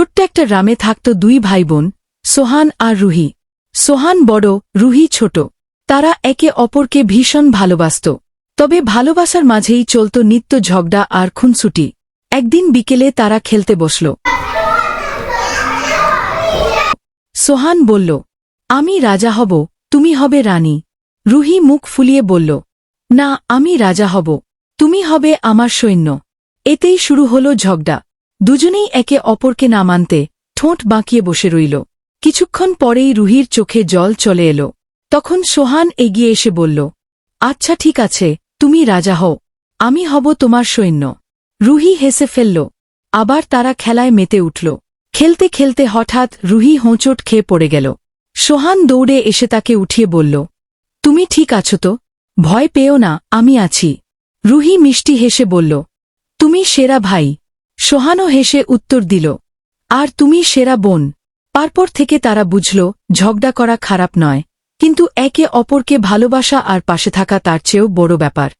একটা গ্রামে থাকত দুই ভাই বোন সোহান আর রুহি। সোহান বড়, রুহি ছোট। তারা একে অপরকে ভীষণ ভালোবাসত। তবে ভালোবাসার মাঝেই চলত নিত্য ঝগড়া আর খুনসুটি। একদিন বিকেলে তারা খেলতে বসল। সোহান বলল, আমি রাজা হব, তুমি হবে রানী। রুহি মুখ ফুলিয়ে বলল, না, আমি রাজা হব, তুমি হবে আমার সৈন্য। এতেই শুরু হল ঝগড়া। দুজনেই একে অপরকে না মানতে ঠোঁট বাঁকিয়ে বসে রইল। কিছুক্ষণ পরেই রুহির চোখে জল চলে এলো। তখন সোহান এগিয়ে এসে বলল আচ্ছা ঠিক আছে, তুমি রাজা হও, আমি হব তোমার সৈন্য। রুহি হেসে ফেলল। আবার তারা খেলায় মেতে উঠল। খেলতে খেলতে হঠাৎ রুহি হোঁচট খেয়ে পড়ে গেল। সোহান দৌড়ে এসে তাকে উঠিয়ে বলল, তুমি ঠিক আছো তো? ভয় পেও না, আমি আছি। রুহি মিষ্টি হেসে বলল, তুমি সেরা ভাই সোহানও হেসে উত্তর দিল, আর তুমি সেরা বোন। পারপর থেকে তারা বুঝল, ঝগড়া করা খারাপ নয়, কিন্তু একে অপরকে ভালোবাসা আর পাশে থাকা তার চেয়েও বড় ব্যাপার।